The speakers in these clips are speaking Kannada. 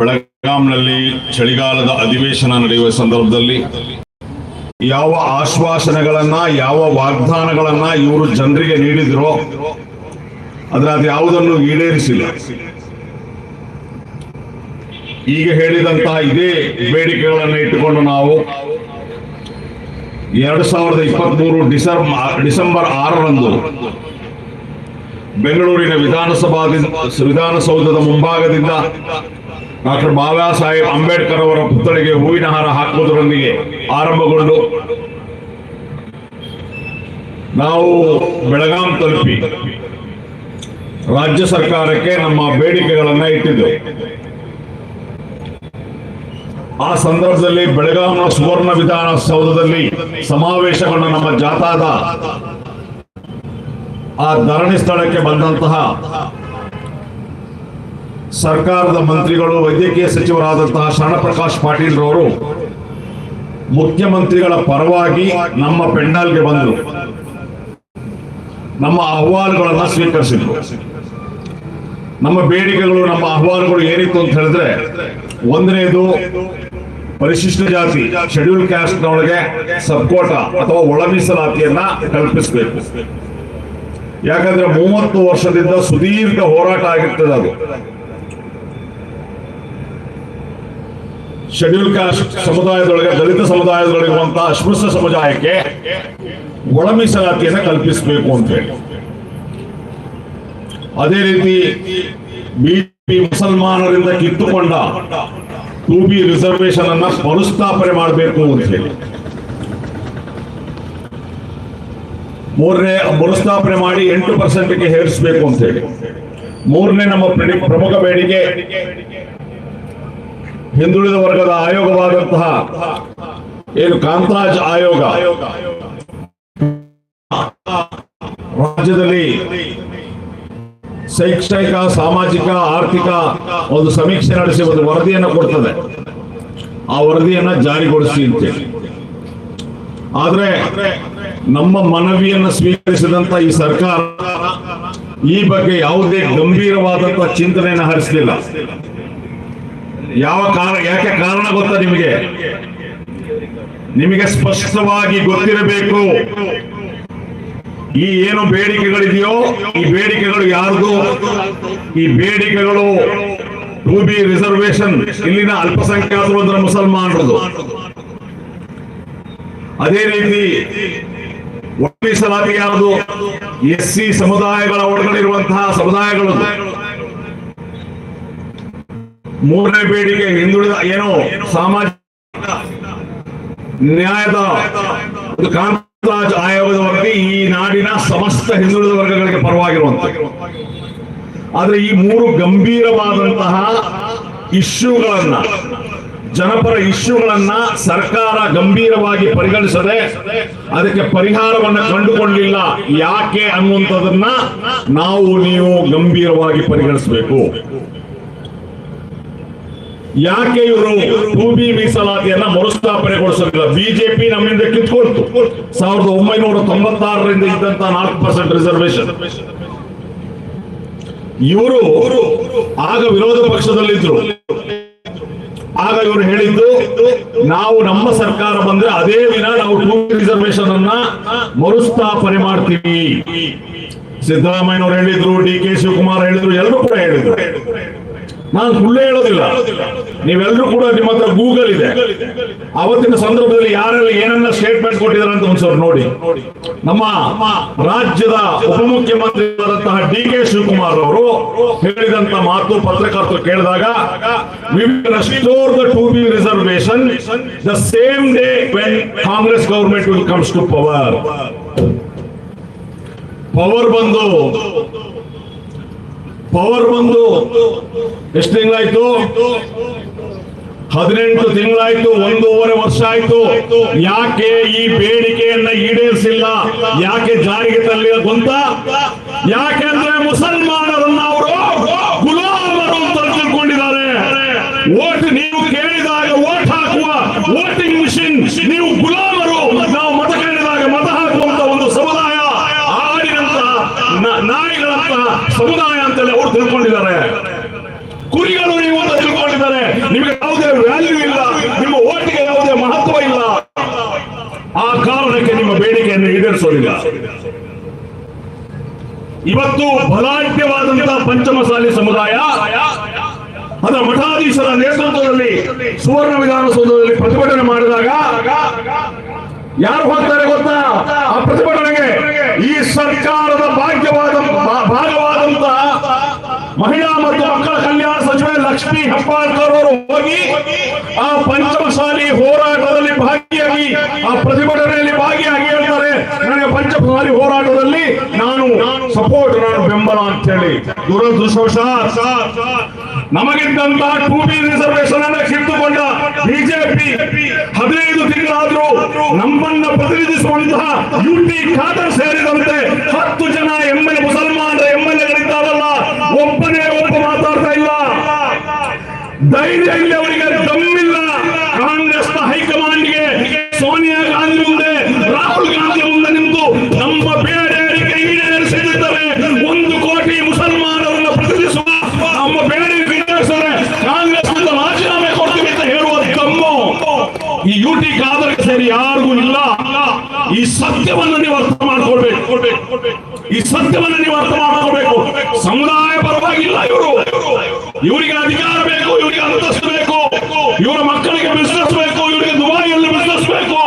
ಬೆಳಗಾಂನಲ್ಲಿ ಚಳಿಗಾಲದ ಅಧಿವೇಶನ ನಡೆಯುವ ಸಂದರ್ಭದಲ್ಲಿ ಯಾವ ಆಶ್ವಾಸನೆಗಳನ್ನ, ಯಾವ ವಾಗ್ದಾನಗಳನ್ನ ಇವರು ಜನರಿಗೆ ನೀಡಿದ್ರೋ ಆದ್ರೆ ಅದು ಯಾವುದನ್ನು ಈಡೇರಿಸಿಲ್ಲ. ಈಗ ಹೇಳಿದಂತಹ ಇದೇ ಬೇಡಿಕೆಗಳನ್ನು ಇಟ್ಟುಕೊಂಡು ನಾವು ಎರಡು ಸಾವಿರದ ಇಪ್ಪತ್ಮೂರು ಡಿಸೆಂಬರ್ ಡಿಸೆಂಬರ್ ಆರರಂದು ಬೆಂಗಳೂರಿನ ವಿಧಾನಸಭಾದಿಂದ, ವಿಧಾನಸೌಧದ ಮುಂಭಾಗದಿಂದ ಡಾಕ್ಟರ್ ಬಾಬಾ ಸಾಹೇಬ್ ಅಂಬೇಡ್ಕರ್ ಅವರ ಪುತ್ಥಳಿಗೆ ಹೂವಿನ ಹಾರ ಹಾಕುವುದರೊಂದಿಗೆ ಆರಂಭಗೊಂಡು ನಾವು ಬೆಳಗಾಂ ತಲುಪಿ ರಾಜ್ಯ ಸರ್ಕಾರಕ್ಕೆ ನಮ್ಮ ಬೇಡಿಕೆಗಳನ್ನ ಇಟ್ಟಿದ್ದೆವು. ಆ ಸಂದರ್ಭದಲ್ಲಿ ಬೆಳಗಾಂನ ಸುವರ್ಣ ವಿಧಾನಸೌಧದಲ್ಲಿ ಸಮಾವೇಶಗೊಂಡ ನಮ್ಮ ಜಾಥಾದ ಆ ಧರಣಿ ಸ್ಥಳಕ್ಕೆ ಬಂದಂತಹ ಸರ್ಕಾರದ ಮಂತ್ರಿಗಳು, ವೈದ್ಯಕೀಯ ಸಚಿವರಾದಂತಹ ಶರಣಪ್ರಕಾಶ್ ಪಾಟೀಲ್ ರವರು ಮುಖ್ಯಮಂತ್ರಿಗಳ ಪರವಾಗಿ ನಮ್ಮ ಪೆಂಡಾಲ್ಗೆ ಬಂದರು. ನಮ್ಮ ಅಹವಾಲುಗಳನ್ನು ಸ್ವೀಕರಿಸಿದ್ರು. ನಮ್ಮ ಬೇಡಿಕೆಗಳು, ನಮ್ಮ ಅಹವಾಲುಗಳು ಏನಿತ್ತು ಅಂತ ಹೇಳಿದ್ರೆ, ಒಂದನೇದು ಪರಿಶಿಷ್ಟ ಜಾತಿ ಶೆಡ್ಯೂಲ್ ಕ್ಯಾಸ್ಟ್ ಒಳಗೆ ಸಬ್ಕೋಟ ಅಥವಾ ಒಳ ಮೀಸಲಾತಿಯನ್ನ ಕಲ್ಪಿಸಬೇಕು. ಯಾಕಂದ್ರೆ ಮೂವತ್ತು ವರ್ಷದಿಂದ ಸುದೀರ್ಘ ಹೋರಾಟ ಆಗಿರ್ತದೆ ಅದು. ಶೆಡ್ಯೂಲ್ ಕಾಸ್ಟ್ ಸಮುದಾಯದೊಳಗೆ, ದಲಿತ ಸಮುದಾಯದೊಳಗಿರುವಂತಹ ಅಸ್ಪೃಶ್ಯ ಸಮುದಾಯಕ್ಕೆ ಒಳ ಮೀಸಲಾತಿಯನ್ನು ಕಲ್ಪಿಸಬೇಕು ಅಂತ ಹೇಳಿ. ಅದೇ ರೀತಿ ಬಿಜೆಪಿ ಮುಸಲ್ಮಾನರಿಂದ ಕಿತ್ತುಕೊಂಡ ಟು ಬಿ ರಿಸರ್ವೇಶನ್ ಅನ್ನ ಮರುಸ್ಥಾಪನೆ ಮಾಡಬೇಕು ಅಂತ ಹೇಳಿ. ಮೂರನೇ ಮರುಸ್ಥಾಪನೆ ಮಾಡಿ ಎಂಟು ಪರ್ಸೆಂಟ್ಗೆ ಹೇರಿಸಬೇಕು ಅಂತ ಹೇಳಿ. ಮೂರನೇ ನಮ್ಮ ಪ್ರಮುಖ ಬೇಡಿಕೆ ಹಿಂದುಳಿದ ವರ್ಗದ ಆಯೋಗವಾದಂತಹ ಏನು ಕಾಂತರಾಜ್ ಆಯೋಗ, ರಾಜ್ಯದಲ್ಲಿ ಶೈಕ್ಷಣಿಕ, ಸಾಮಾಜಿಕ, ಆರ್ಥಿಕ ಒಂದು ಸಮೀಕ್ಷೆ ನಡೆಸಿ ಒಂದು ವರದಿಯನ್ನು ಕೊಡ್ತದೆ. ಆ ವರದಿಯನ್ನ ಜಾರಿಗೊಳಿಸಿ ಅಂತೇಳಿ ಆದ್ರೆ ನಮ್ಮ ಮನವಿಯನ್ನು ಸ್ವೀಕರಿಸಿದಂತ ಈ ಸರ್ಕಾರ ಈ ಬಗ್ಗೆ ಯಾವುದೇ ಗಂಭೀರವಾದಂತಹ ಚಿಂತನೆಯನ್ನು ಹರಿಸಲಿಲ್ಲ. ಯಾವ ಕಾರಣ, ಯಾಕೆ ಕಾರಣ ಗೊತ್ತಾ ನಿಮಗೆ? ನಿಮಗೆ ಸ್ಪಷ್ಟವಾಗಿ ಗೊತ್ತಿರಬೇಕು. ಈ ಏನು ಬೇಡಿಕೆಗಳಿದೆಯೋ, ಈ ಬೇಡಿಕೆಗಳು ಯಾರ್ದು? ಈ ಬೇಡಿಕೆಗಳು ಟು ಬಿ ರಿಸರ್ವೇಶನ್ ಇಲ್ಲಿನ ಅಲ್ಪಸಂಖ್ಯಾತರು ಅಂದ್ರೆ ಮುಸಲ್ಮಾನರದು. ಅದೇ ರೀತಿ ಮೀಸಲಾತಿ ಯಾರ್ದು ಎಸ್ ಸಿ ಸಮುದಾಯಗಳ ಒಳಗಡೆ ಇರುವಂತಹ ಸಮುದಾಯಗಳು ಮೂರನೇ ಬೇಡಿಕೆ ಹಿಂದುಳಿದ ಏನು? ಸಾಮಾಜಿಕ ನ್ಯಾಯದ ಆಯೋಗದ ವರದಿ ಈ ನಾಡಿನ ಸಮಸ್ತ ಹಿಂದುಳಿದ ವರ್ಗಗಳಿಗೆ ಪರವಾಗಿರುವಂತ. ಆದ್ರೆ ಈ ಮೂರು ಗಂಭೀರವಾದಂತಹ ಇಶ್ಯೂಗಳನ್ನ, ಜನಪರ ಇಶ್ಯೂಗಳನ್ನ ಸರ್ಕಾರ ಗಂಭೀರವಾಗಿ ಪರಿಗಣಿಸದೆ ಅದಕ್ಕೆ ಪರಿಹಾರವನ್ನ ಕಂಡುಕೊಂಡಿಲ್ಲ. ಯಾಕೆ ಅನ್ನುವಂಥದನ್ನ ನಾವು, ನೀವು ಗಂಭೀರವಾಗಿ ಪರಿಗಣಿಸಬೇಕು. ಯಾಕೆ ಇವರು ಭೂಮಿ ಮೀಸಲಾತಿಯನ್ನ ಮರುಸ್ಥಾಪನೆಗೊಳಿಸಲಿಲ್ಲ? ಬಿಜೆಪಿ ನಮ್ಮಿಂದ ಕಿತ್ಕೊಳ್ತು. ಸಾವಿರದ ಒಂಬೈನೂರ ತೊಂಬತ್ತಾರರಿಂದ ಇದ್ದಂತ ನಾಲ್ಕು ಪರ್ಸೆಂಟ್ ರಿಸರ್ವೇಶನ್ ಇವರು ಆಗ ವಿರೋಧ ಪಕ್ಷದಲ್ಲಿದ್ರು. ಆಗ ಇವರು ಹೇಳಿದ್ದು, ನಾವು ನಮ್ಮ ಸರ್ಕಾರ ಬಂದ್ರೆ ಅದೇ ದಿನ ನಾವು ರಿಸರ್ವೇಶನ್ ಅನ್ನ ಮರುಸ್ಥಾಪನೆ ಮಾಡ್ತೀವಿ. ಸಿದ್ದರಾಮಯ್ಯನವರು ಹೇಳಿದ್ರು, ಡಿ ಕೆ ಶಿವಕುಮಾರ್ ಹೇಳಿದ್ರು, ಎಲ್ಲರೂ ಕೂಡ ಹೇಳಿದ್ರು. ನಾನು ಸುಳ್ಳೇ ಹೇಳೋದಿಲ್ಲ. ನೀವೆಲ್ಲರೂ ಕೂಡ ನಿಮ್ಮ ಹತ್ರ ಗೂಗಲ್ ಇದೆ. ಅವತ್ತಿನ ಸಂದರ್ಭದಲ್ಲಿ ಯಾರೆಲ್ಲ ಏನನ್ನ ಸ್ಟೇಟ್ಮೆಂಟ್ ಕೊಟ್ಟಿದ್ದಾರೆ ಅಂತ ಒಂದ್ಸಲ ನೋಡಿ. ನಮ್ಮ ರಾಜ್ಯದ ಉಪಮುಖ್ಯಮಂತ್ರಿ ಆದಂತಹ ಡಿ ಕೆ ಶಿವಕುಮಾರ್ ಅವರು ಹೇಳಿದಂತ ಮಾತು ಪತ್ರಕರ್ತರು ಕೇಳಿದಾಗ restore the to be reservation the same day when Congress government will comes to power power ಬಂದು ಪವರ್ ಬಂದು ಎಷ್ಟು ತಿಂಗಳಾಯ್ತು? ಹದಿನೆಂಟು ತಿಂಗಳಾಯ್ತು, ಒಂದೂವರೆ ವರ್ಷ ಆಯ್ತು. ಯಾಕೆ ಈ ಬೇಡಿಕೆಯನ್ನ ಈಡೇರಿಸಿಲ್ಲ? ಯಾಕೆ ಜಾರಿಗೆ ತರಲಿಲ್ಲ ಗೊತ್ತಾ ಯಾಕೆಂದ್ರೆ ಮುಸಲ್ಮಾನರನ್ನ ಅವರು ಗುಲಾಮರು ಅಂತ ತಿಳ್ಕೊಂಡಿದ್ದಾರೆ ಓಟ್ ನೀವು ಕೇಳಿದಾಗ ಓಟ್ ಹಾಕುವ ವೋಟಿಂಗ್ ಮಿಷಿನ್ ನೀವು ಗುಲಾಮರು ನಾವು ಮತ ಕೇಳಿದಾಗ ಮತ ಹಾಕುವಂತ ಒಂದು ಸಮುದಾಯ ಆಡಿನಂತ ನ- ನಾಯಿಗಳಂತ ಸಮುದಾಯ ಅಂತೇಳಿ ಅವರು ತಿಳ್ಕೊಂಡಿದ್ದಾರೆ. ಕುರಿಗಳು ನೀವು ಅಂತ ತಿಳ್ಕೊಂಡಿದ್ದಾರೆ. ನಿಮಗೆ ಯಾವುದೇ ವ್ಯಾಲ್ಯೂ ಇಲ್ಲ. ನಿಮ್ಮ ಓಟಿಗೆ ಯಾವುದೇ ಮಹತ್ವ ಇಲ್ಲ. ಆ ಕಾರಣಕ್ಕೆ ನಿಮ್ಮ ಬೇಡಿಕೆಯನ್ನು ಈಡೇರಿಸೋದಿಲ್ಲ. ಇವತ್ತು ಬಲಾಢ್ಯವಾದಂತಹ ಪಂಚಮಸಾಲಿ ಸಮುದಾಯ ಅದರ ಮಠಾಧೀಶರ ನೇತೃತ್ವದಲ್ಲಿ ಸುವರ್ಣ ವಿಧಾನಸೌಧದಲ್ಲಿ ಪ್ರತಿಭಟನೆ ಮಾಡಿದಾಗ ಯಾರು ಹೋಗ್ತಾರೆ ಗೊತ್ತಾ? ಆ ಪ್ರತಿಭಟನೆಗೆ ಈ ಸರ್ಕಾರದ ಭಾಗ್ಯವಾದ ಭಾ- ಭಾಗವಾದಂತ ಮಹಿಳಾ ಮತ್ತು ಮಕ್ಕಳ ಕಲ್ಯಾಣ ಸಚಿವೆ ಲಕ್ಷ್ಮೀ ಹೆಬ್ಬಾಳ್ಕರ್ ಅವರು ಹೋಗಿ ಆ ಪಂಚಮಸಾಲಿ ಹೋರಾಟದಲ್ಲಿ ಭಾಗಿಯಾಗಿ, ಆ ಪ್ರತಿಭಟನೆಯಲ್ಲಿ ಭಾಗಿಯಾಗಿ ಹೇಳ್ತಾರೆ, ನನಗೆ ಪಂಚಮಸಾಲಿ ಹೋರಾಟದಲ್ಲಿ ನಾನು ಸಪೋರ್ಟ್ ನಾನು ಬೆಂಬಲ ಅಂತ ಹೇಳಿ ದುರದೃಷ್ಟವಶಾತ್ ನಮಗಿದ್ದಂತ ಟೂ ಬಿ ರಿಸರ್ವೇಶನ್ ಅನ್ನ ಕಿತ್ತುಕೊಂಡ ಬಿಜೆಪಿ ಹದಿನೈದು ತಿಂಗಳಾದ್ರೂ ನಮ್ಮನ್ನ ಪ್ರತಿನಿಧಿಸುವಂತಹ ಯು ಟಿ ಸೇರಿದಂತೆ ಹತ್ತು ಜನ ಎಂ ಎಲ್ ಮುಸಲ್ಮಾನರ ಎಂ ಎಲ್ ಎಗಳಿದ್ದಾರಲ್ಲ ಒಬ್ಬನೇ ಒಬ್ಬ ಮಾತಾಡ್ತಾ ಇಲ್ಲ ಧೈರ್ಯ ಇಲ್ಲಿ ಅವರಿಗೆ ದಮ್ಮಿಲ್ಲ. ಕಾಂಗ್ರೆಸ್ನ ಹೈಕಮಾಂಡ್ಗೆ ಸೋನಿಯಾ ಗಾಂಧಿ ಮುಂದೆ, ರಾಹುಲ್ ಗಾಂಧಿ ಮುಂದೆ ನಿಂತು ನಮ್ಮ ಬೇಡಿಕೆ ಈಡೇರಿಸಿದ್ದಾರೆ ಒಂದು ಕೋಟಿ ಮುಸಲ್ಮಾನರನ್ನು ಪ್ರತಿನಿಧಿಸುವ ನಮ್ಮ ಬೇಡಿಕೆ ಈಡೇರಿಸಿದರೆ ಕಾಂಗ್ರೆಸ್ನಿಂದ ರಾಜೀನಾಮೆ ಕೊಡ್ತೀವಿ ಅಂತ ಹೇಳುವ ದಮ್ಮು ಈ ಯುಟಿ ಟಿ ಸೇರಿ ಯಾರಿಗೂ ಇಲ್ಲ. ಈ ಸತ್ಯವನ್ನು ನೀವು ಅರ್ಥ ಮಾಡ್ಕೊಳ್ಬೇಕು. ಈ ಸತ್ಯವನ್ನು ನೀವು ಅರ್ಥ ಮಾಡ್ಕೊಳ್ಬೇಕು. ಸಮುದಾಯ ಪರವಾಗಿಲ್ಲ ಇವರು. ಇವರಿಗೆ ಅಧಿಕಾರ ಬೇಕು, ಇವರಿಗೆ ಅಂತಸ್ತು ಬೇಕು, ಇವರ ಮಕ್ಕಳಿಗೆ ಬಿಸ್ನೆಸ್ ಬೇಕು, ಇವರಿಗೆ ದುಬಾರಿಯಲ್ಲಿ ಬಿಸ್ನೆಸ್ ಬೇಕು.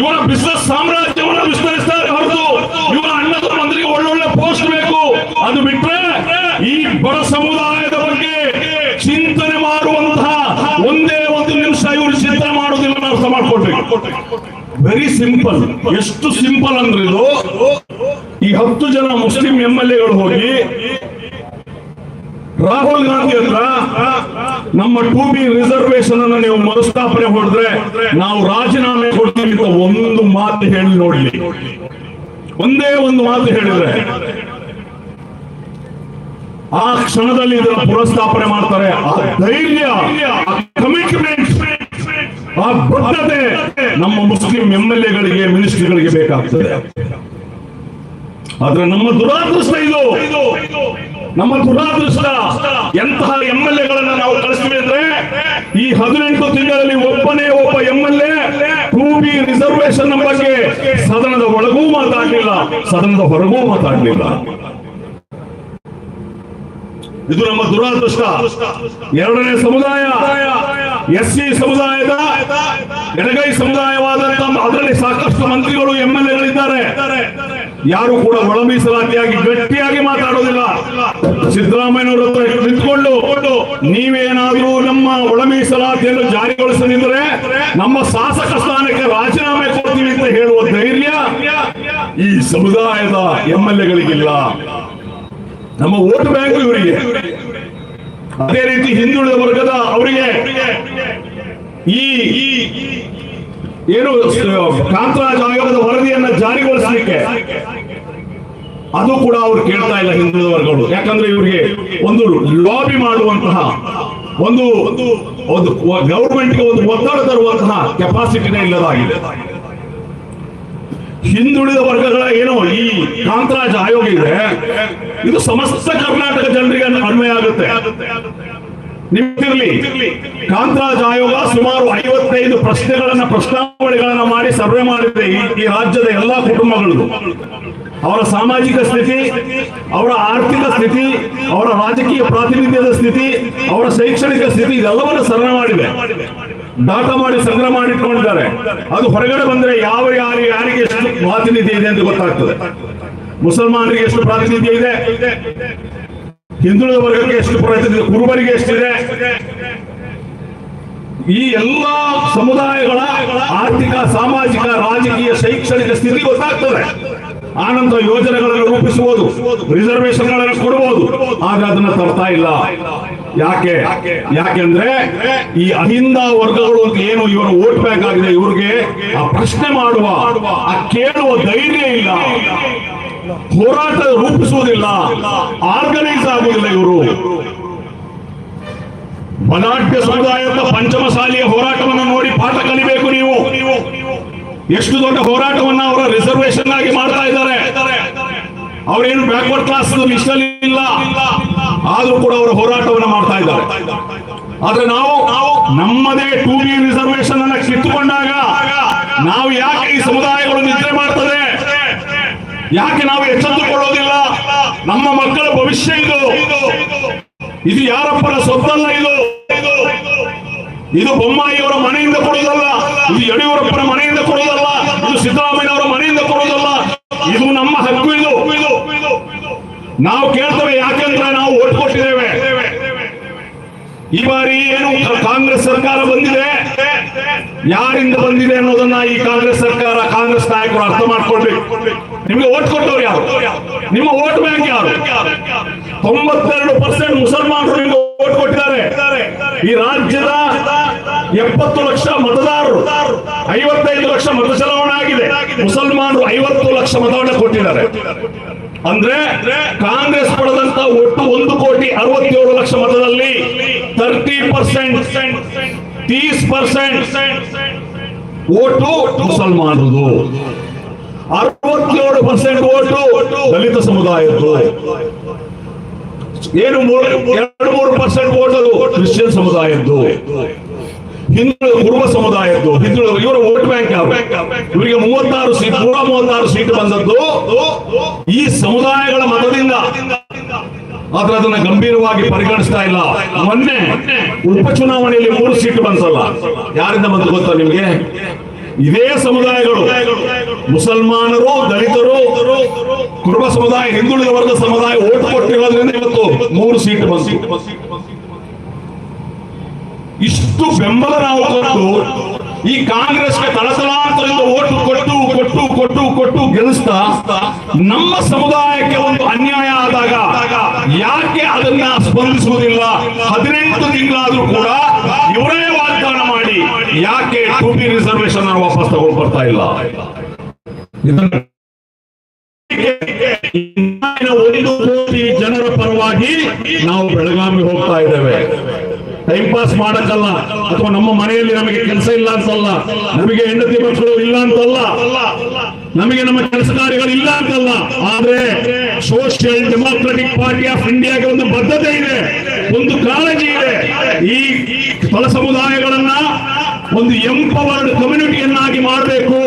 ಇವರ ಬಿಸ್ನೆಸ್ ಸಾಮ್ರಾಜ್ಯವನ್ನು ವಿಸ್ತರಿಸ್ತಾರೆ ಹೊರತು ಇವರ ಅಣ್ಣದ ಮಂತ್ರಿಗೆ ಒಳ್ಳೊಳ್ಳೆ ಪೋಸ್ಟ್ ಬೇಕು. ಅದು ಬಿಟ್ರೆ ಈ ಬಡ ಸಮುದಾಯದ ಬಗ್ಗೆ ಚಿಂತನೆ ಮಾಡುವಂತಹ ಒಂದೇ ಒಂದು ನಿಮಿಷ ಇವರು ಚಿಂತನೆ ಮಾಡೋದಿಲ್ಲ ನಾವು ಅರ್ಥ ಮಾಡ್ಕೊಳ್ಬೇಕು. ವೆರಿ ಸಿಂಪಲ್ ಎಷ್ಟು ಸಿಂಪಲ್ ಅಂದ್ರೆ ಇದು, ಈ ಹತ್ತು ಜನ ಮುಸ್ಲಿಂ ಎಂ ಎಲ್ ಎಗಳು ಹೋಗಿ ರಾಹುಲ್ ಗಾಂಧಿ ಹತ್ರ ನಮ್ಮ ಟೂ ಬಿ ರಿಸರ್ವೇಶನ್ ಅನ್ನು ನೀವು ಮರುಸ್ಥಾಪನೆ ಹೊಡೆದ್ರೆ ನಾವು ರಾಜೀನಾಮೆ ಕೊಡ್ತೀವಿ ಅಂತ ಒಂದು ಮಾತು ಹೇಳಿ ನೋಡ್ಲಿ. ಒಂದೇ ಒಂದು ಮಾತು ಹೇಳಿದ್ರೆ ಆ ಕ್ಷಣದಲ್ಲಿ ಇದನ್ನ ಪುನಃಸ್ಥಾಪನೆ ಮಾಡ್ತಾರೆ. ಆ ಧೈರ್ಯ ಕಮಿಟ್ಮೆಂಟ್ ಆ ಬದ್ಧತೆ ನಮ್ಮ ಮುಸ್ಲಿಂ ಎಂ ಎಲ್ ಎಗಳಿಗೆ ಮಿನಿಸ್ಟ್ರಿಗಳಿಗೆ ಬೇಕಾಗ್ತದೆ. ಆದ್ರೆ ನಮ್ಮ ದುರಾದೃಷ್ಟ ಇದು. ನಮ್ಮ ದುರಾದೃಷ್ಟ ಎಂತಹ ಎಂ ಎಲ್ ಎಗಳನ್ನ ನಾವು ಕಳಿಸ್ತೀವಿ ಅಂದ್ರೆ ಈ ಹದಿನೆಂಟು ತಿಂಗಳಲ್ಲಿ ಒಬ್ಬನೇ ಒಬ್ಬ ಎಂ ಎಲ್ ಎ ರಿಸರ್ವೇಶನ್ ಬಗ್ಗೆ ಸದನದ ಒಳಗೂ ಮಾತಾಡಲಿಲ್ಲ, ಸದನದ ಹೊರಗೂ ಮಾತಾಡಲಿಲ್ಲ. ಇದು ನಮ್ಮ ದುರಾದೃಷ್ಟ. ಎರಡನೇ ಸಮುದಾಯ ಎಸ್ ಸಿ ಸಮುದಾಯದ ಎಡಗೈ ಸಮುದಾಯವಾದಂತ ಅದರಲ್ಲಿ ಮಂತ್ರಿಗಳು ಎಂ ಎಲ್ ಎಗಳಿದ್ದಾರೆ ಯಾರು ಕೂಡ ಒಳ ಮೀಸಲಾತಿಯಾಗಿ ಗಟ್ಟಿಯಾಗಿ ಮಾತಾಡೋದಿಲ್ಲ. ಸಿದ್ದರಾಮಯ್ಯನವರ ಹತ್ರ ನಿಂತ್ಕೊಂಡು ನೀವೇನಾದ್ರೂ ನಮ್ಮ ಒಳ ಮೀಸಲಾತಿಯನ್ನು ಜಾರಿಗೊಳಿಸದಿದ್ರೆ ನಮ್ಮ ಶಾಸಕ ಸ್ಥಾನಕ್ಕೆ ರಾಜೀನಾಮೆ ಕೊಡ್ತೀವಿ ಅಂತ ಹೇಳುವ ಧೈರ್ಯ ಈ ಸಮುದಾಯದ ಎಂ ಎಲ್ ಎಗಳಿಗಿಲ್ಲ ನಮ್ಮ ವೋಟ್ ಬ್ಯಾಂಕ್ ಇವರಿಗೆ. ಅದೇ ರೀತಿ ಹಿಂದುಳಿದ ವರ್ಗದ ಅವರಿಗೆ. ಈ ಏನು ಕಾಂತರಾಜ್ ಆಯೋಗದ ವರದಿಯನ್ನ ಜಾರಿಗೊಳಿಸಲಿಕ್ಕೆ? ಅದು ಕೂಡ ಅವ್ರು ಕೇಳ್ತಾ ಇಲ್ಲ ಹಿಂದುಳಿದ ವರ್ಗಗಳು ಯಾಕಂದ್ರೆ ಇವರಿಗೆ ಒಂದು ಲಾಬಿ ಮಾಡುವಂತಹ ಒಂದು ಒಂದು ಗೌರ್ಮೆಂಟ್ಗೆ ಒಂದು ಒತ್ತಡ ತರುವಂತಹ ಕೆಪಾಸಿಟಿನೇ ಇಲ್ಲದಾಗಿದೆ. ಹಿಂದುಳಿದ ವರ್ಗಗಳ ಏನು ಈ ಕಾಂತರಾಜ್ ಆಯೋಗ ಇದೆ, ಇದು ಸಮಸ್ತ ಕರ್ನಾಟಕ ಜನರಿಗೆ ಅನ್ವಯ ಆಗುತ್ತೆ. ನಿಮ್ಗಿರ್ಲಿ ಕಾಂತರಾಜ್ ಆಯೋಗ ಸುಮಾರು ಐವತ್ತೈದು ಪ್ರಶ್ನೆಗಳನ್ನ ಪ್ರಶ್ನಾವಳಿಗಳನ್ನ ಮಾಡಿ ಸರ್ವೆ ಮಾಡಿದೆ ಈ ರಾಜ್ಯದ ಎಲ್ಲಾ ಕುಟುಂಬಗಳದು ಅವರ ಸಾಮಾಜಿಕ ಸ್ಥಿತಿ ಅವರ ಆರ್ಥಿಕ ಸ್ಥಿತಿ ಅವರ ರಾಜಕೀಯ ಪ್ರಾತಿನಿಧ್ಯದ ಸ್ಥಿತಿ ಅವರ ಶೈಕ್ಷಣಿಕ ಸ್ಥಿತಿ ಇದೆಲ್ಲವನ್ನು ಸರ್ವೆ ಮಾಡಿದೆ ಡಾಟಾ ಮಾಡಿ ಸಂಗ್ರಹ ಮಾಡಿಟ್ಕೊಂಡಿದ್ದಾರೆ. ಅದು ಹೊರಗಡೆ ಬಂದ್ರೆ ಯಾವ ಯಾರಿಗೆ ಯಾರಿಗೆ ಎಷ್ಟು ಪ್ರಾತಿನಿಧ್ಯ ಇದೆ ಅಂತ ಗೊತ್ತಾಗ್ತದೆ. ಮುಸಲ್ಮಾನರಿಗೆ ಎಷ್ಟು ಪ್ರಾತಿನಿಧ್ಯ ಇದೆ? ಹಿಂದುಳಿದ ವರ್ಗಕ್ಕೆ ಎಷ್ಟು ಪ್ರಯತ್ನ ಕುರುಬರಿಗೆ ಎಷ್ಟಿದೆ? ಈ ಎಲ್ಲ ಸಮುದಾಯಗಳ ಆರ್ಥಿಕ, ಸಾಮಾಜಿಕ, ರಾಜಕೀಯ, ಶೈಕ್ಷಣಿಕ ಸ್ಥಿತಿ ಗೊತ್ತಾಗ್ತದೆ. ಆನಂತರ ಯೋಜನೆಗಳನ್ನು ರೂಪಿಸುವುದು ರಿಸರ್ವೇಶನ್ಗಳನ್ನು ಕೊಡಬಹುದು. ಆದ್ರೆ ಅದನ್ನ ತರ್ತಾ ಇಲ್ಲ. ಯಾಕೆ? ಯಾಕೆಂದ್ರೆ ಈ ಅಹಿಂದ ವರ್ಗಗಳು ಅಂತ ಏನು ಇವರು ವೋಟ್ ಬ್ಯಾಂಕ್ ಆಗಿದೆ, ಇವ್ರಿಗೆ ಆ ಪ್ರಶ್ನೆ ಮಾಡುವ, ಆ ಕೇಳುವ ಧೈರ್ಯ ಇಲ್ಲ. ಹೋರಾಟ ರೂಪಿಸುವುದಿಲ್ಲ ಆರ್ಗನೈಸ್ ಆಗುವುದಿಲ್ಲ ಇವರು. ಬಲಾಢ್ಯ ಸಮುದಾಯದ ಪಂಚಮಸಾಲಿಯ ಹೋರಾಟವನ್ನು ನೋಡಿ ಪಾಠ ಕಲಿಬೇಕು ನೀವು. ಎಷ್ಟು ದೊಡ್ಡ ಹೋರಾಟವನ್ನ ಅವರ ರಿಸರ್ವೇಶನ್ ಆಗಿ ಮಾಡ್ತಾ ಇದ್ದಾರೆ. ಅವರೇನು ಬ್ಯಾಕ್ವರ್ಡ್ ಕ್ಲಾಸ್ ಲಿಸ್ಟ್ ಅಲ್ಲಿ ಇಲ್ಲ. ಆದ್ರೂ ಕೂಡ ಅವರ ಹೋರಾಟವನ್ನ ಮಾಡ್ತಾ ಇದ್ದಾರೆ. ಆದ್ರೆ ನಾವು ನಮ್ಮದೇ ಟೂ ಬಿ ರಿಸರ್ವೇಶನ್ ಅನ್ನ ಕಿತ್ತುಕೊಂಡಾಗ ನಾವು ಯಾಕೆ ಈ ಸಮುದಾಯಗಳು ನಿದ್ರೆ ಮಾಡ್ತದೆ? ಯಾಕೆ ನಾವು ಎಚ್ಚೆತ್ತುಕೊಳ್ಳೋದಿಲ್ಲ? ನಮ್ಮ ಮಕ್ಕಳ ಭವಿಷ್ಯ ಇದು. ಇದು ಯಾರಪ್ಪನ ಸೊತ್ತಲ್ಲ ಇದು. ಇದು ಬೊಮ್ಮಾಯಿಯವರ ಮನೆಯಿಂದ ಕೊಡುವುದಲ್ಲ. ಇದು ಯಡಿಯೂರಪ್ಪನ ಮನೆಯಿಂದ ಕೊಡುವುದಲ್ಲ. ಇದು ಸಿದ್ದರಾಮಯ್ಯನವರ ಮನೆಯಿಂದ ಕೊಡುವುದಲ್ಲ. ಇದು ನಮ್ಮ ಹಕ್ಕು ಇದು. ನಾವು ಕೇಳ್ತೇವೆ ಯಾಕೆಂದ್ರೆ ನಾವು ಓಟ್ ಕೊಟ್ಟಿದ್ದೇವೆ. ಈ ಬಾರಿ ಏನು ಕಾಂಗ್ರೆಸ್ ಸರ್ಕಾರ ಬಂದಿದೆ? ಯಾರಿಂದ ಬಂದಿದೆ ಅನ್ನೋದನ್ನ ಈ ಕಾಂಗ್ರೆಸ್ ಸರ್ಕಾರ ಕಾಂಗ್ರೆಸ್ ನಾಯಕರು ಅರ್ಥ ಮಾಡ್ಕೊಳ್ಬೇಕು. ನಿಮಗೆ ಓಟ್ ಕೊಟ್ಟವ್ರು ಯಾರು? ನಿಮ್ಮ ಓಟ್ ಬ್ಯಾಂಕ್ ಯಾರು? ತೊಂಬತ್ತೆರಡು ಪರ್ಸೆಂಟ್ ಮುಸಲ್ಮಾನರು ನಿಮಗೆ ಓಟ್ ಕೊಟ್ಟಿದ್ದಾರೆ. ಈ ರಾಜ್ಯದ ಎಪ್ಪತ್ತು ಲಕ್ಷ ಮತದಾರರು, ಐವತ್ತೈದು ಲಕ್ಷ ಮತ ಚಲಾವಣೆ ಆಗಿದೆ. ಮುಸಲ್ಮಾನರು ಐವತ್ತು ಲಕ್ಷ ಮತವನ್ನ ಕೊಟ್ಟಿದ್ದಾರೆ. ಅಂದ್ರೆ ಕಾಂಗ್ರೆಸ್ ಪಡೆದಂತ ಒಟ್ಟು ಒಂದು ಕೋಟಿ ಅರವತ್ತೇಳು ಲಕ್ಷ ಮತದಲ್ಲಿ ತರ್ಟಿ ಪರ್ಸೆಂಟ್ ತೀಸ್ ಪರ್ಸೆಂಟ್ ಓಟು ಮುಸಲ್ಮಾನರದು. ಅರವತ್ತೇಳು ಪರ್ಸೆಂಟ್ ಓಟು ದಲಿತ ಸಮುದಾಯದ್ದು. ಏನು ಎರಡು ಮೂರು ಪರ್ಸೆಂಟ್ ಓಟರು ಕ್ರಿಶ್ಚಿಯನ್ ಸಮುದಾಯದ್ದು. ಹಿಂದೂ ಕುರುಬ ಸಮುದಾಯದ್ದು. ಹಿಂದುಳಿದ ಇವರ ವೋಟ್ ಬ್ಯಾಂಕ್ ಇವರಿಗೆ ಮೂವತ್ತಾರು ಸೀಟ್ ನೂರ ಮೂವತ್ತಾರು ಸೀಟ್ ಬಂದದ್ದು. ಈ ಸಮುದಾಯಗಳ ಮತದಿಂದ ಆದ್ರೆ ಅದನ್ನ ಗಂಭೀರವಾಗಿ ಪರಿಗಣಿಸ್ತಾ ಇಲ್ಲ. ಮೊನ್ನೆ ಉಪಚುನಾವಣೆಯಲ್ಲಿ ಮೂರು ಸೀಟ್ ಬಂತಲ್ಲ. ಯಾರಿಂದ ಬಂತು ಗೊತ್ತಾ ನಿಮ್ಗೆ? ಇದೇ ಸಮುದಾಯಗಳು ಮುಸಲ್ಮಾನರು, ದಲಿತರು, ಕುರುಬ ಸಮುದಾಯ, ಹಿಂದುಳಿದ ವರ್ಗ ಸಮುದಾಯ ಓಟ್ ಕೊಟ್ಟಿರೋದ್ರಿಂದ ಇವತ್ತು ಮೂರು ಸೀಟ್ ಬಂತು. ಇಷ್ಟು ಬೆಂಬಲ ನಾವು ಕೊಟ್ಟು ಈ ಕಾಂಗ್ರೆಸ್ಗೆ ತಳತಲಾಂತರದಿಂದ ಓಟು ಕೊಟ್ಟು ಕೊಟ್ಟು ಕೊಟ್ಟು ಕೊಟ್ಟು ಗೆಲ್ಲಿಸ್ತಾ ನಮ್ಮ ಸಮುದಾಯಕ್ಕೆ ಒಂದು ಅನ್ಯಾಯ ಆದಾಗ ಯಾಕೆ ಅದನ್ನ ಸ್ಪಂದಿಸುವುದಿಲ್ಲ? ಹದಿನೆಂಟು ತಿಂಗಳಾದ್ರೂ ಕೂಡ ಇವರೇ ಮಾಡಿ ಯಾಕೆ ಟು ಬಿ ರಿಸರ್ವೇಶನ್ ವಾಪಸ್ ತಗೊಂಡು ಬರ್ತಾ ಇಲ್ಲ? ಒಂದು ಕೋಟಿ ಜನರ ಪರವಾಗಿ ನಾವು ಬೆಳಗಾವಿ ಹೋಗ್ತಾ ಇದ್ದೇವೆ. ಟೈಮ್ ಪಾಸ್ ಮಾಡಕ್ಕಲ್ಲ, ಅಥವಾ ನಮ್ಮ ಮನೆಯಲ್ಲಿ ನಮಗೆ ಕೆಲಸ ಇಲ್ಲ ಅಂತಲ್ಲ, ನಮಗೆ ಹೆಂಡತಿ ಮಕ್ಕಳು ಇಲ್ಲ ಅಂತಲ್ಲ ನಮಗೆ ನಮ್ಮ ಕೆಲಸ ಕಾರ್ಯಗಳು ಇಲ್ಲ ಅಂತಲ್ಲ. ಆದ್ರೆ ಸೋಷಿಯಲ್ ಡೆಮಾಕ್ರೆಟಿಕ್ ಪಾರ್ಟಿ ಆಫ್ ಇಂಡಿಯಾಗೆ ಒಂದು ಬದ್ಧತೆ ಇದೆ, ಒಂದು ಕಾಳಜಿ ಇದೆ. ಈ ತಳ ಸಮುದಾಯಗಳನ್ನ ಒಂದು ಎಂಪವರ್ಡ್ ಕಮ್ಯುನಿಟಿಯನ್ನಾಗಿ ಮಾಡಬೇಕು.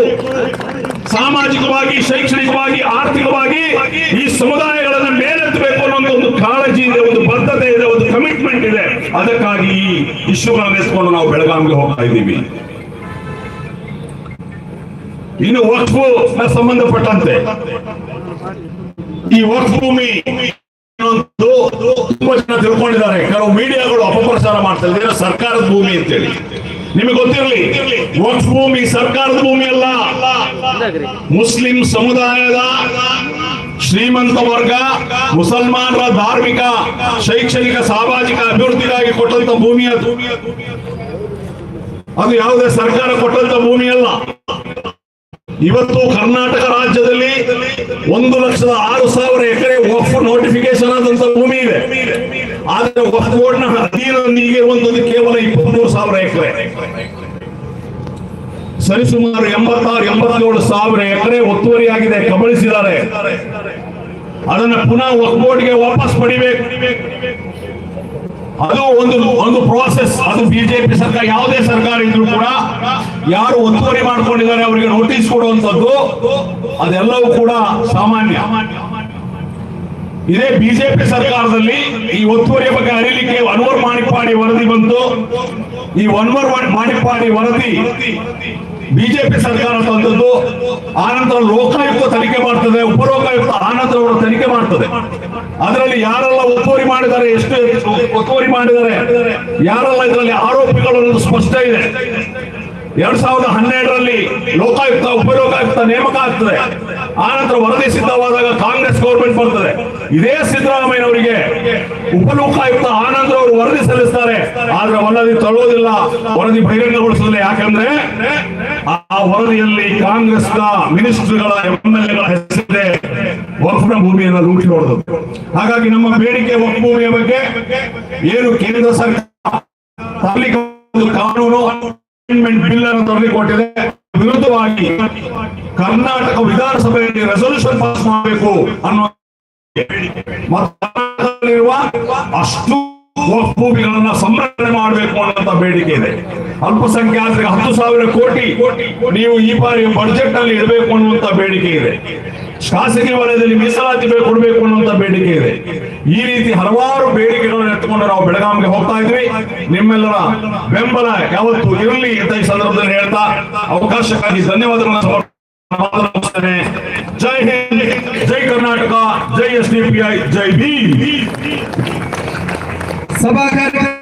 ಸಾಮಾಜಿಕವಾಗಿ, ಶೈಕ್ಷಣಿಕವಾಗಿ, ಆರ್ಥಿಕವಾಗಿ ಈ ಸಮುದಾಯಗಳನ್ನು ಮೇಲೆತ್ತಬೇಕು ಅನ್ನೋ ಒಂದು ಕಾಳಜಿ ಇದೆ, ಒಂದು ಬದ್ಧತೆ ಇದೆ, ಒಂದು ಕಮಿಟ್ಮೆಂಟ್ ಇದೆ. ಅದಕ್ಕಾಗಿ ಈ ಇಶ್ಯೂಗಳನ್ನ ನಾವು ಬೆಳಗಾವಿಗೆ ಹೋಗ್ತಾ ಇದ್ದೀವಿ. ಇನ್ನು ವಕ್ಫು ಸಂಬಂಧಪಟ್ಟಂತೆ. ಈ ವಕ್ಫ್ ಭೂಮಿ ತುಂಬಾ ಜನ ತಿಳ್ಕೊಂಡಿದ್ದಾರೆ. ಕೆಲವು ಮೀಡಿಯಾಗಳು ಅಪಪ್ರಚಾರ ಮಾಡ್ತಾರೆ ಇದ್ದಾರೆ. ಸರ್ಕಾರದ ಭೂಮಿ ಅಂತೇಳಿ. ನಿಮಗೆ ಗೊತ್ತಿರಲಿ, ವಕ್ಫ್ ಭೂಮಿ ಸರ್ಕಾರದ ಭೂಮಿ ಅಲ್ಲ. ಮುಸ್ಲಿಂ ಸಮುದಾಯದ ಶ್ರೀಮಂತ ವರ್ಗ, ಮುಸಲ್ಮಾನರ ಧಾರ್ಮಿಕ, ಶೈಕ್ಷಣಿಕ, ಸಾಮಾಜಿಕ ಅಭಿವೃದ್ಧಿಗಾಗಿ ಕೊಟ್ಟಂತ ಭೂಮಿ ಅದು. ಅದು ಯಾವುದೇ ಸರ್ಕಾರ ಕೊಟ್ಟಂತ ಭೂಮಿ ಅಲ್ಲ. ಇವತ್ತು ಕರ್ನಾಟಕ ರಾಜ್ಯದಲ್ಲಿ ಒಂದು ಲಕ್ಷದ ಆರು ಸಾವಿರ ಎಕರೆ ವಕ್ಫ್ ನೋಟಿಫಿಕೇಶನ್ ಆದಂತ ಭೂಮಿ ಇದೆ. ಆದ್ರೆ ವಕ್ಫ್ ಬೋರ್ಡ್ನ ಒಂದೊಂದು ಕೇವಲ ಇಪ್ಪತ್ಮೂರು ಸಾವಿರ ಎಕರೆ. ಸರಿಸುಮಾರು ಎಂಬತ್ತಾರು, ಎಂಬತ್ತೇಳು ಸಾವಿರ ಎಕರೆ ಒತ್ತುವರಿಯಾಗಿದೆ ಕಬಳಿಸಿದ್ದಾರೆ. ಅದನ್ನ ಪುನಃ ವಕ್ಫ್ ಬೋರ್ಡ್ಗೆ ವಾಪಸ್ ಪಡಿಬೇಕು. ಅದು ಒಂದು ಒಂದು ಪ್ರೋಸೆಸ್ ಅದು ಬಿಜೆಪಿ ಸರ್ಕಾರ, ಯಾವುದೇ ಸರ್ಕಾರ ಇದ್ರೂ ಕೂಡ ಯಾರು ಒತ್ತುವರಿ ಮಾಡ್ಕೊಂಡಿದ್ದಾರೆ, ಅವರಿಗೆ ನೋಟಿಸ್ ಕೊಡುವಂತದ್ದು ಅದೆಲ್ಲವೂ ಕೂಡ ಸಾಮಾನ್ಯ. ಇದೇ ಬಿಜೆಪಿ ಸರ್ಕಾರದಲ್ಲಿ ಈ ಒತ್ತುವರಿಯ ಬಗ್ಗೆ ಅರಿಲಿಕ್ಕೆ ಅನ್ವರ್ ಮಾಣಿಪಾಡಿ ವರದಿ ಬಂತು. ಈ ಅನ್ವರ್ ಮಾಣಿಪಾಡಿ ವರದಿ ಬಿಜೆಪಿ ಸರ್ಕಾರ ತಂದದ್ದು ಆನಂತರ ಲೋಕಾಯುಕ್ತ ತನಿಖೆ ಮಾಡ್ತದೆ, ಉಪಲೋಕಾಯುಕ್ತ ಆನಂತರ ಅವರು ತನಿಖೆ ಮಾಡ್ತದೆ. ಅದರಲ್ಲಿ ಯಾರೆಲ್ಲ ಒತ್ತುವರಿ ಮಾಡಿದ್ದಾರೆ, ಎಷ್ಟು ಒತ್ತುವರಿ ಮಾಡಿದ್ದಾರೆ, ಯಾರೆಲ್ಲ ಇದರಲ್ಲಿ ಆರೋಪಿಗಳು ಅನ್ನೋದು ಸ್ಪಷ್ಟ ಇದೆ. ಎರಡ್ ಸಾವಿರದ ಹನ್ನೆರಡರಲ್ಲಿ ಲೋಕಾಯುಕ್ತ, ಉಪಲೋಕಾಯುಕ್ತ ನೇಮಕ ಆಗ್ತದೆ. ಆನಂತರ ವರದಿ ಸಿದ್ಧವಾದಾಗ ಕಾಂಗ್ರೆಸ್ ಗೌರ್ಮೆಂಟ್ ಬರ್ತದೆ. ಇದೇ ಸಿದ್ದರಾಮಯ್ಯ ಅವರಿಗೆ ಉಪಲೋಕಾಯುಕ್ತ ಆನಂದ್ ಅವರು ವರದಿ ಸಲ್ಲಿಸ್ತಾರೆ. ಆದ್ರೆ ವರದಿ ತಳ್ಳೋದಿಲ್ಲ ವರದಿ ಬಹಿರಂಗಗೊಳಿಸೋದಿಲ್ಲ. ಯಾಕಂದ್ರೆ ಆ ವರದಿಯಲ್ಲಿ ಕಾಂಗ್ರೆಸ್ನ ಮಿನಿಸ್ಟರ್ಗಳ ಎಂ ಎಲ್ ಹೆಸರಿದೆ. ವಕ್ಫ್ನ ಭೂಮಿಯನ್ನು ಲೂಟಿ ನೋಡೋದು ಹಾಗಾಗಿ ನಮ್ಮ ಬೇಡಿಕೆ ವಕ್ಫ್ ಭೂಮಿಯ ಬಗ್ಗೆ ಏನು ಕೇಂದ್ರ ಸರ್ಕಾರ ಕಾನೂನು ಬಿಲ್ ಅನ್ನು ತರಲಿಕೊಟ್ಟಿದೆ ವಿರುದ್ಧವಾಗಿ ಕರ್ನಾಟಕ ವಿಧಾನಸಭೆಯಲ್ಲಿ ರೆಸೊಲ್ಯೂಷನ್ ಪಾಸ್ ಮಾಡಬೇಕು ಅನ್ನೋ ಅಷ್ಟು ಭೂಮಿಗಳನ್ನ ಸಂರಕ್ಷಣೆ ಮಾಡಬೇಕು ಅನ್ನೋಂತ ಬೇಡಿಕೆ ಇದೆ. ಅಲ್ಪಸಂಖ್ಯಾತರಿಗೆ ಹತ್ತು ಸಾವಿರ ಕೋಟಿ ನೀವು ಈ ಬಾರಿ ಬಜೆಟ್ನಲ್ಲಿ ಇಡಬೇಕು ಅನ್ನುವಂತ ಬೇಡಿಕೆ ಇದೆ. ಖಾಸಗಿ ವಲಯದಲ್ಲಿ ಮೀಸಲಾತಿ ಬೇಕು ಕೊಡಬೇಕು ಅನ್ನುವಂತ ಬೇಡಿಕೆ ಇದೆ. ಈ ರೀತಿ ಹಲವಾರು ಬೇಡಿಕೆಗಳನ್ನು ಎತ್ತುಕೊಂಡು ನಾವು ಬೆಳಗಾವಿಗೆ ಹೋಗ್ತಾ ಇದ್ವಿ. ನಿಮ್ಮೆಲ್ಲರ ಬೆಂಬಲ ಯಾವತ್ತು ಇರಲಿ ಅಂತ ಈ ಸಂದರ್ಭದಲ್ಲಿ ಹೇಳ್ತಾ ಅವಕಾಶಕ್ಕಾಗಿ ಧನ್ಯವಾದಗಳನ್ನು जय हिंद जय कर्नाटका जय एस डी पी आई जय भी सभा